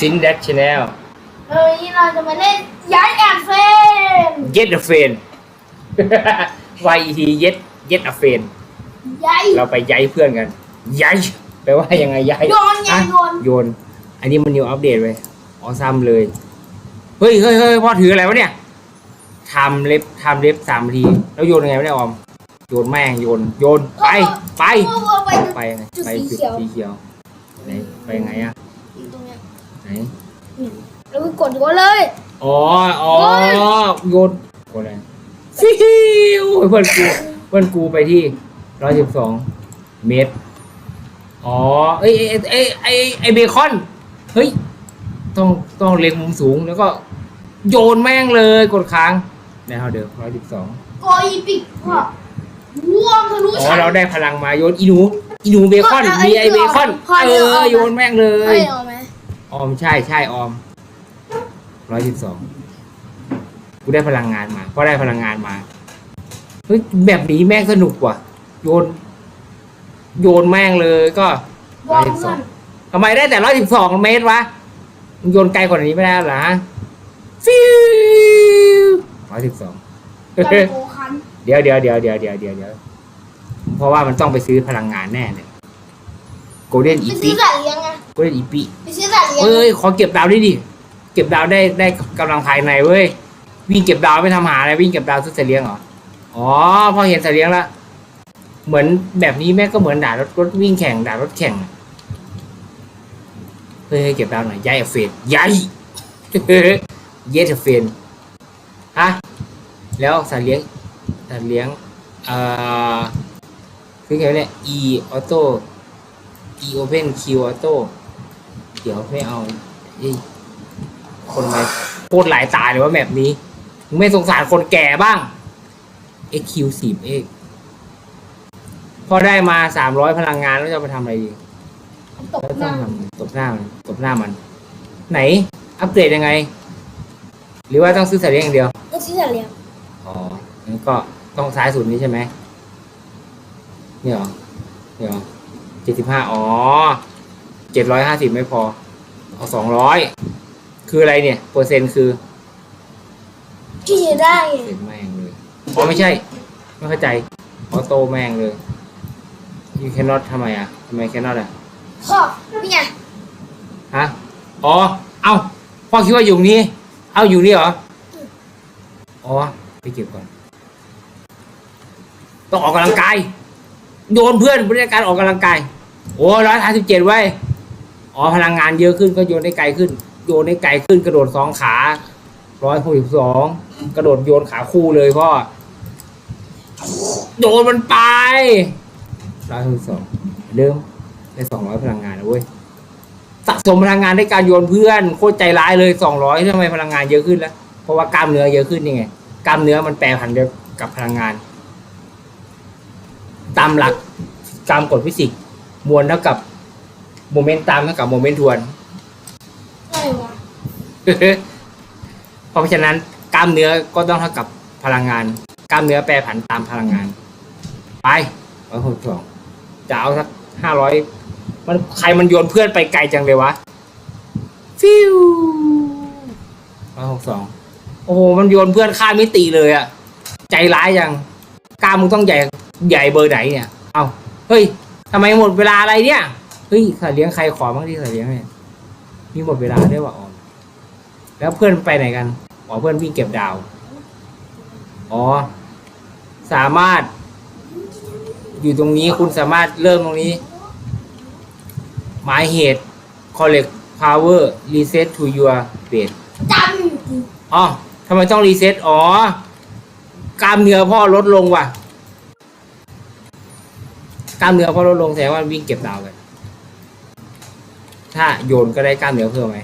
ซินแดชแนลเออนี่เราจะมาเล่นย้ายแอนเฟนเย็ดเฟนวายทีเย็ดเย็ดเฟนย้ายเราไปย้ายเพื่อนกันย้ายแปลว่ายังไงย้ายโยนไงอะโยนโยน อันนี้มันนิวอัปเดตไปอ๋อซ้ำเลยเฮ้ยเฮ้ยเฮ้ยพ่อถืออะไรวะเนี่ยทำเล็บทำเล็บสามนาที แล้วโยนยังไงวะเนี่ยออม โยนแม่งโยน โยนไปไปเอาเอาไปไปยังไงจุดไปสีจุดเขียวสีเขียวไหนไปยังไงอะ แล้วก็กดหัวเลย อ๋อ อ๋อโอ้ยโยนโกนอะไรฟิวเพื่อนกูเพื่อนกูไปที่ร้อยสิบสองเมตร อ๋อ เอ้ยเอ้ยเอ้ยไอไอเบคอน เฮ้ย ต้องต้องเล็งมุมสูงแล้วก็ โยนแม่งเลยกดค้างในเท่าเดิมร้อยสิบสองกออีปิกพ่อร่วงทะลุอ๋อชั้นเราได้พลังมาโยนอีหนูอีหนูเบคอนพ่อเอามีไอไอ้เบคอนพ่อเอเอาอเอาโยนแม่งเลเฮ้ยยเอาไหมออมใช่ใช่ออมร้อยสิบสองกูได้พลังงานมาเพราะได้พลังงานมาเฮ้ยแบบนี้แม่งสนุกว่ะ โยน โยนแม่งเลยก็บอลเพื่อนทำไมได้แต่ร้อยสิบสองเมตรวะมึงโยนไกลกว่านี้ไม่ได้เหรอฮะฟิวร้อยสิบสองกับโกคันเดี๋ยวเดี๋ยวเดี๋ยวเดี๋ยวเดี๋ยวเดี๋ยวเดี๋ยวเพราะว่ามันต้องไปซื้อพลังงานแน่เลยโกลเด้นไปอีซื้ปีอสัตว์เลี้ยงไงโกล เด้นอีปีไปซื้อสัตว์เลี้ยงเอ้ยขอเก็บดาวด้วยดิเก็บดาวได้ได้กำลังภายในเว้ยวิ่งเก็บดาวไม่ทำหาอะไรวิ่งเก็บดาวซื้อสัตว์เลี้ยงเหรออ๋อพอเห็นสัตว์เลี้ยงแล้วเหมือนแบบนี้แม่งก็เหมือนด่ารถรถวิ่งแข่งด่ารถแข่งเฮ้ยเก็บดาวหน่อยย้ายเฟนย้ายเยสเฟนฮะแล้วสัตว์เลี้ยงสัตว์เลี้ยงเอ่อคือไงวะเนี่ย e auto e open q auto เดี๋ยวไม่เอาเอ้ยคนมาโคตรหลายตาเลยว่าแมปนี้มึงไม่สงสารคนแก่บ้าง XQ 10 X พอได้มาสามร้อยพลังงานแล้วจะไปทำอะไรดีตกแล้วหต้อน้างทำตบหน้ามันตบหน้ามัน ไหน อัปเกรดยังไง หรือว่าต้องซื้อสัตว์เลี้ยงอย่างเดียวก็ซื้อสัตว์เลี้ยงอ๋องั้นก็ต้องซ้ายสุดนี้ใช่ไหมเนี่ยเหรอเนี่ยเหรอเจ็ดสิบห้าอ๋อ เจ็ดร้อยห้าสิบไม่พอ เอาสองร้อยคืออะไรเนี่ย เปอร์เซ็นต์คือที่จะได้ไงเซ็นแม่งเลยอ๋อไม่ใช่ ไม่เข้าใจออโต้แม่งเลย you cannot ทำไมอะทำไม cannot อะพ่อนี่ไงฮะอ๋อ เอ้าพ่อคิดว่าอยู่นี้ เอ้าอยู่นี่เหรออ๋อไปเก็บก่อน ต้องออกกำลังกาย โยนเพื่อนบริการออกกำลังกาย โอ้ร้อยห้าสิบเจ็ดไว้ย อ๋อพลังงานเยอะขึ้นก็โยนได้ไกลขึ้น โยนได้ไกลขึ้นกระโดดสองขาร้อยหกสิบสองกระโดดโยนขาคู่เลยพ่อโยนมันไปร้อยหกสิบสองเดิมได้สองร้อยพลังงานนะเว้ยสะสมพลังงานด้วยการโยนเพื่อนโคตรใจร้ายเลยสองร้อยทำไมพลังงานเยอะขึ้นแล้วเพราะว่ากล้ามเนื้อเยอะขึ้นยังไงกล้ามเนื้อมันแปรผันเดียวกับพลังงาน ตามหลักตามกฎฟิสิกส์มวลเท่ากับ โมเมนตัมเท่ากับโมเมนทวนอะไรวะเพราะฉะนั้นกล้ามเนื้อก็ต้องเท่ากับพลังงาน กล้ามเนื้อแปรผันตามพลังงาน ไปร้อยหกสองจะเอาสักห้าร้อยมันใครมันโยนเพื่อนไปไกลจังเลยวะ ฟิวร้อยหกสองโอ้โหมันโยนเพื่อนข้ามมิติเลยอะใจร้ายยังกล้ามมึงต้องใหญ่ใหญ่เบอร์ไหนเนี่ย เอาเฮ้ยทำไมหมดเวลาอะไรเนี่ย เฮ้ยสัตว์เลี้ยงใครขอบ้างที่สัตว์เลี้ยงเนี่ยมีหมดเวลาด้วยวะออมแล้วเพื่อนไปไหนกันอ๋อเพื่อนวิ่งเก็บดาว อ๋อ สามารถ อยู่ตรงนี้คุณสามารถเริ่มตรงนี้ หมายเหตุ collect power reset to your base จำอยู่จริงอ๋อทำไมต้องรีเซ็ตอ๋อกล้ามเนื้อพ่อลดลงว่ะกล้ามเนื้อพ่อลดลงแสดงว่าวิ่งเก็บดาวกัน ถ้าโยนก็ได้กล้ามเนื้อเพิ่มไหม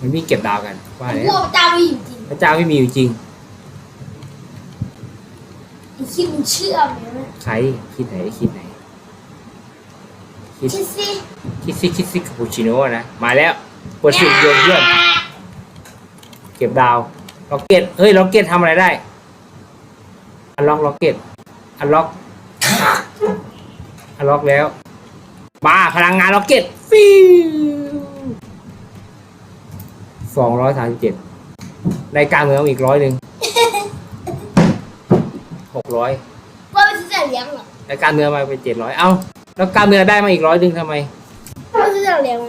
มันวิ่งเก็บดาวกันว่าแล้วพวกจำอยู่จริงพระเจ้าไม่มีอยู่จริง ไอ้คิดมึงเชื่อไหมวะใครคิดไหนคิดไหน คิดคิดสิคิดซิคิดซิคาปูชิโน่นะ มาแล้วเปิดสุดโยนเพื่อนเก็บดาวล็อกเก็ตเฮ้ยล็อกเก็ตทำอะไรได้อันล็อกล็อกเก็ตอันล็อกอันล็อกแล้วมาพลังงานล็อกเก็ต ฟิวสองร้อยสามสิบเจ็ดได้กล้ามเนื้อมาอีกร้อยหนึ่งหกร้อยว่าไปซื้อแต่เลี้ยงเหรอได้กล้ามเนื้อมาเป็นเจ็ดร้อยเอ้าแล้วกล้ามเนื้อได้มาอีกร้อยหนึ่งทำไม ว่าซื้อแต่เลี้ยงไหม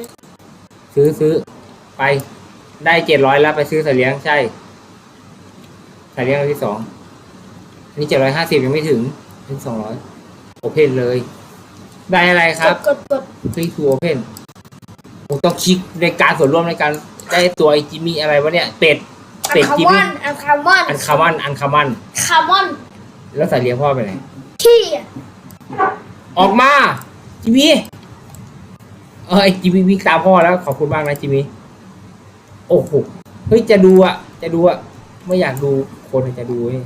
ซื้อซื้อไป ได้เจ็ดร้อยแล้วไปซื้อสัตว์เลี้ยงใช่สัตว์เลี้ยงอันที่สองอันนี้เจ็ดร้อยห้าสิบยังไม่ถึงเป็นสองร้อยโอเพนเลย ได้อะไรครับ กดกด ฟรีทูโอเพน ผมต้องคลิกในการส่วนร่วมในการได้ตัวไอจิมมี่อะไรวะเนี่ย เป็ด อัเป็นดคาจิมมอมี่นอันคามอนอันคามันอันคามันคามอนแล้วสัตว์เลี้ยงพ่อไปไหนขี้อะออกมาจิมมี่เออไอจิมมี่วิ่งตามพ่อแล้ว ขอบคุณมากนะจิมมี่โอ้โหเฮ้ยจะดูอะ จะดูอะ ไม่อยากดูคนจะดูเว้ย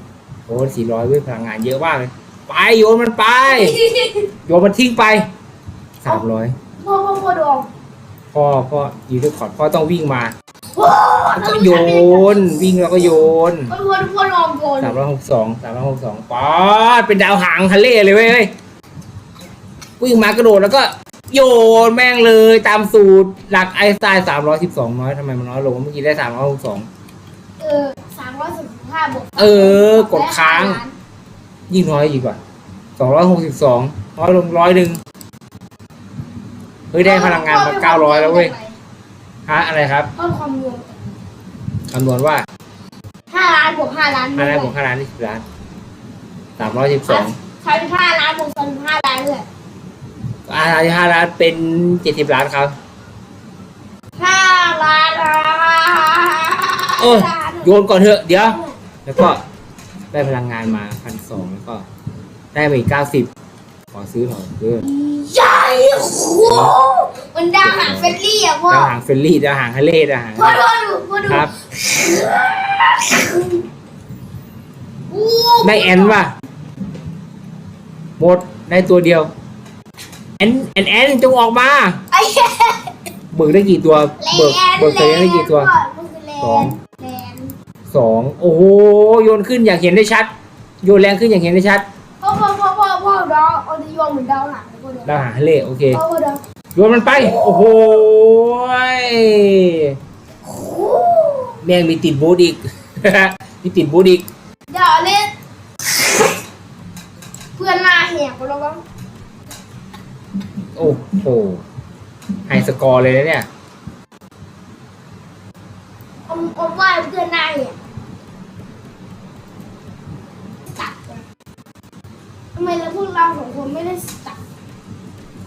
โอ้สี่ร้อยเว้ยพลังงานเยอะมากเลยไปโยนมันไป โยนมันทิ้งไปสามร้อยพ่อพ่อพ่อดวง พ่อพ่อยูทูบคอร์ดพ่อต้องวิ่งมาว้าแล้วก็โยนวิ่งแล้วก็โยนพ่อพ่อพ่อดวงโยนสามร้อยหกสองสามร้อยหกสองป๊อดเป็นดาวหางทะเลเลยเว้ยเฮ้ยวิ่งมากระโดดแล้วก็โยนแม่งเลยตามสูตรหลักไอน์สไตน์สามร้อยสิบสองน้อยทำไมมันน้อยลงเมื่อกี้ได้สามร้อยหกสองเออสามร้อยสิบห้าบวกเออกดค้าง ยิ่งน้อยอีกว่าสองร้อยหกสิบสองน้อยลงร้อยหนึ่ง เฮ้ยได้พลังงานมาเก้าร้อยแล้วเว้ยฮะอะไรครับเพิ่มความรวมคำนวณว่าห้าล้านบวกห้าล้านห้าล้านบวกห้าล้านนี่สิบล้านสามร้อยสิบสองสามสิบห้าล้านบวกสามสิบห้าล้านเลยอ่าห้าล้านเป็นเจ็ดสิบล้านครับห้าล้านล้านเออโยนก่อนเถอะ เดี๋ยว แล้วก็ได้พลังงานมาพันสองแล้วก็ ได้มาอีกเก้าสิบ ขอซื้อหน่อยเพื่อใหญ่โอ้โหมันดาวหางเฟรนลี่อะพ่อดาวหางเฟรนลี่ดาวหางฮาเล่ดาวหางพ่อพ่อดูพ่อดูครับโอ้ได้แอนป่ะหมดได้ตัวเดียว แอนแอนแอนจงออกมาไอ้แลเบิกได้กี่ตัว เบิกนเบิกเสร็จได้กี่ตัวสองแลนสองโอ้โหโยนขึ้นอย่างเห็นได้ชัด โยนแรงขึ้นอย่างเห็นได้ชัด ดาวเอาจะโยงเหมือนดาวหางเลยพ่อดาวดาวหางฮาเล่โอเคพ่อพ่อดาวโยนมันไป โอ้โหยโอ้โหแม่งมีติดบูธอีก มีติดบูธอีกเดี๋ยวเล่นเพื่อนหน้าแหกไปแล้วบ้างโอ้โหไฮสกอร์เลยนะเนี่ย อมอมว่าเพื่อนหน้าแหกตัดเลยทำไมเราพ วกเราสองคนไม่ได้ตัด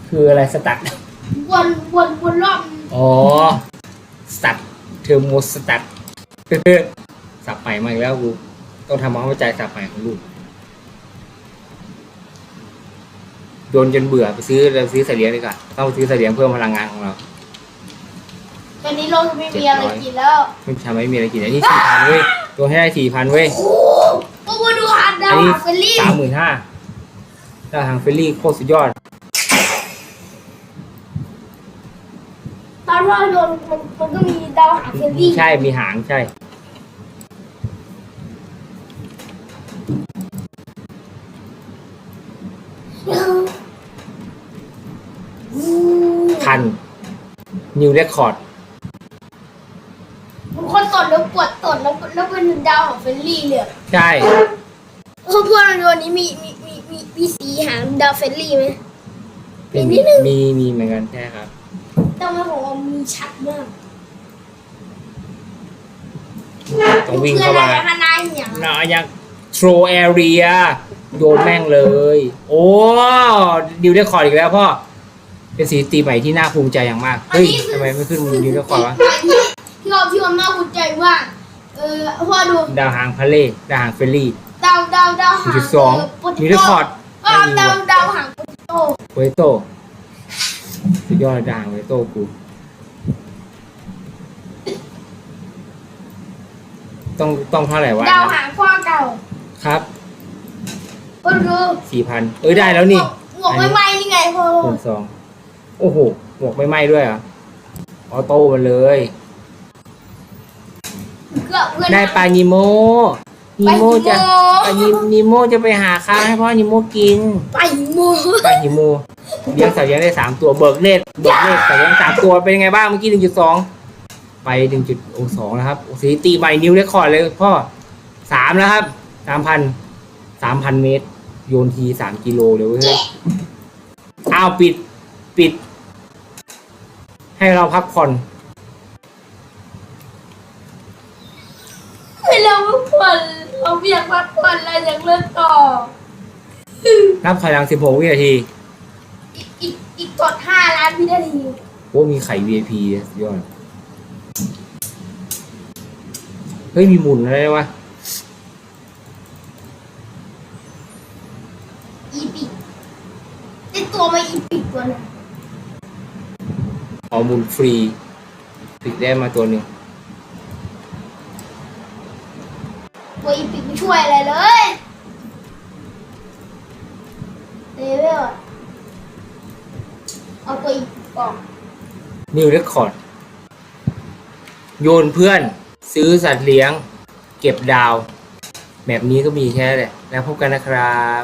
คืออะไรสตัดวนวนวนรอบอ๋อสตัดเทอร์โมสตัดสับใหม่มาอีกแล้วกูต้องทำความเข้าใจสับใหม่ของลูกโดนจนเบื่อไปซื้อเราซื้อเสลียงดีกว่าต้องไปซื้อเสลียงเพิ่มพลังงานของเรา ตอนนี้โลกจะไม่มีอะไรกินแล้วไม่ทำให้มีอะไรกินอันนี้สี่พันเว้ยตัวให้ได้สี่พันเว้ยโอ้โหมาดูหาดดาอัวนนี้หางเฟลลี่สามหมื่นห้า ดาวหางเฟรนลี่โคตรสุดยอด ตอนว่าโดนมันมันก็มีดาวหางเฟลลี่ใช่มีหางใช่ พัน นิวเรคคอร์ดบางคนตดแล้วปวดตดแล้วแล้วเป็นดาวหางเฟลลี่เลยใช่เออพวกเราวันนี้มีมี มีมีมีสีหางดาวเฟลลี่ไหม มีนิดนึง มีมีเหมือนกันใช่ครับแต่ว่าผมว่ามีชัดมากต้องวิ่งเข้ามาพื่อนอะไรฮานายอย่างเราอยากโทรแอเรียโยนแม่งเลย โอ้นิวเรคคอร์ดอีกแล้วพ่อ เป็นสีตีใหม่ที่น่าภูมิใจอย่างมาก เฮ้ยทำไมไม่ขึ้นนิวเรคคอร์ดวะที่เราที่มันน่าภูมิใจมากเออพ่อดู ดาวหางพาเล่ดาวหางเฟรนลี่ ดาวดาวดาวหางจุดสองโปเตนิวเรคโต้คอร์ด ก็ดาวดาวหางโปเตโต้เวโต้สุดยอดเลยดาวหางเวโต้กู ต้องต้องเท่าไหร่วะดาวหางกว้างเก่าครับพ่อดูสี่พันเอ้ยได้แล้วนี่หมวกไม่ไหม้นี่ไงพ่อคูณสองโอ้โหหมวกไม่ไหม้ด้วยเหรอะออโต้มาเลย เกือบเพื่อนได้ปลานิโม นิโมจะปลานินิโมจะไปหาข้าวให้พ่อนิโมกิน ไปโมปลานิโมเลี้ยงสัตว์เลี้ยงได้สามตัวเบิกเนตรเบิกเนตรสัตว์เลี้ยงสามตัวเป็นยังไงบ้างเมื่อกี้หนึ่งจุดสองไปหนึ่งจุดโอสองแล้วครับสถิติใหม่นิวเรคคอร์ดเลยพ่อสามแล้วครับสามพันสามพันเมตร โยนทีสามกิโลเลยเว้ยอ้าวปิดปิด ให้เราพักผ่อน ไม่เราพักผ่อนเราไม่อยากพักผ่อนเราอยากเล่นต่อ นับถอยหลังสิบหกวินาทีอีกอีกอีกกดห้าล้านวินาทีโอ้มีไข่ VIP สุดยอดเฮ้ย มีหมุนอะไรวะ อีปิกได้ตัวมาอีปิกตัวหนึงอ๋อหมุนฟรีปิดได้มาตัวหนึ่งตัวอีปิกไม่ช่วยอะไรเลย เลเวลอะเอาตัวอีปิกอองนิวเรคคอร์ด โยนเพื่อน ซื้อสัตว์เลี้ยง เก็บดาว แบบนี้ก็มีแค่นั้นแหละแล้วพบกันนะครับ